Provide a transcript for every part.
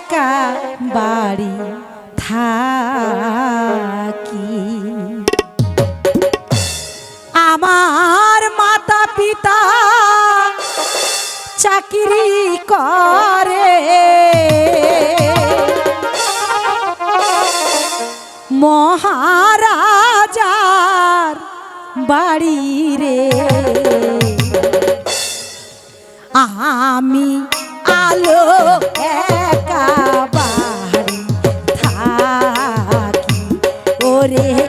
একা বাড়ি থাকি। আমার মাতা পিতা চাকরি করে। মহারাজার বাড়ি রে। আমি রে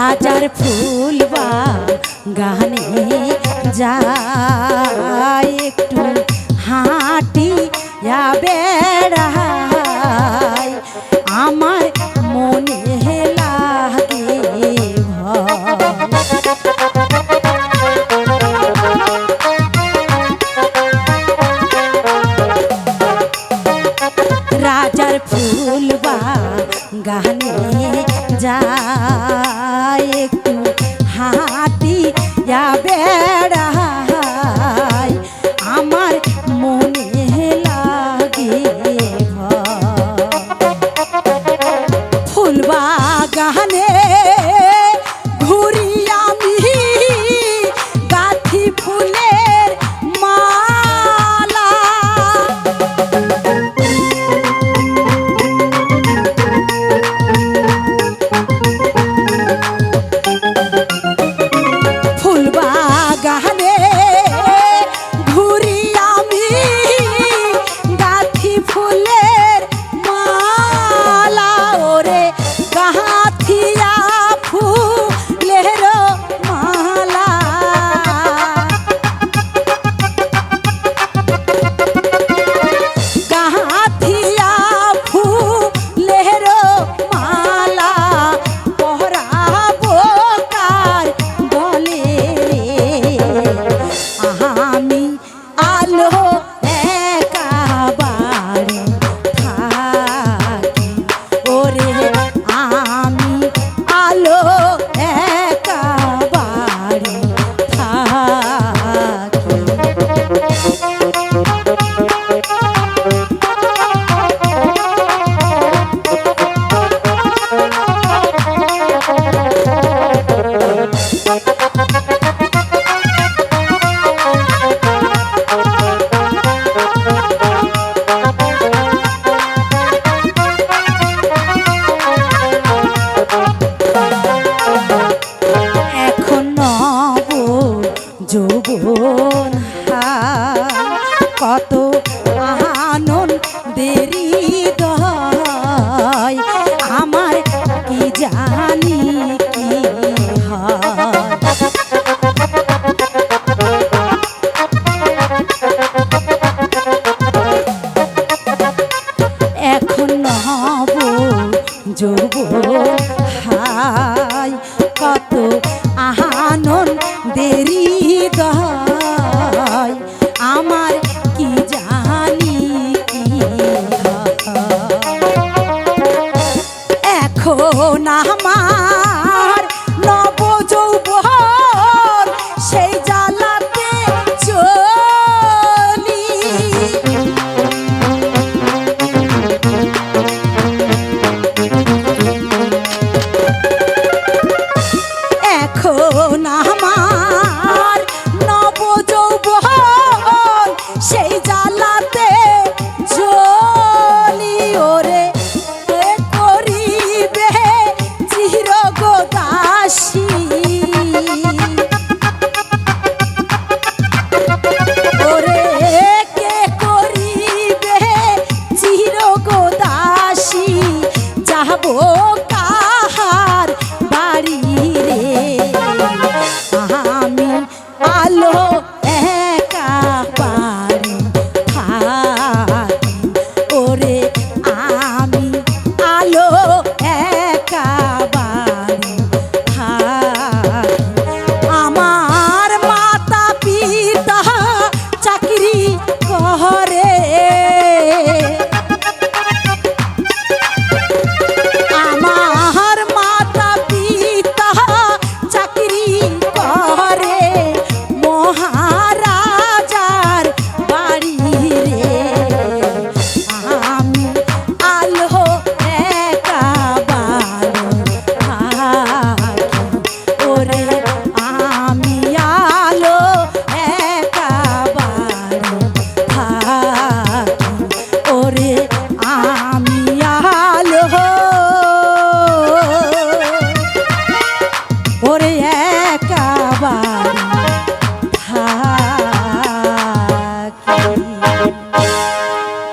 রাজার ফুল বা গানে যায় একটু হাঁটি বেড়ায়। আমার মনে লাগে রাজার ফুল বা গানে যায়। একটু হা 啊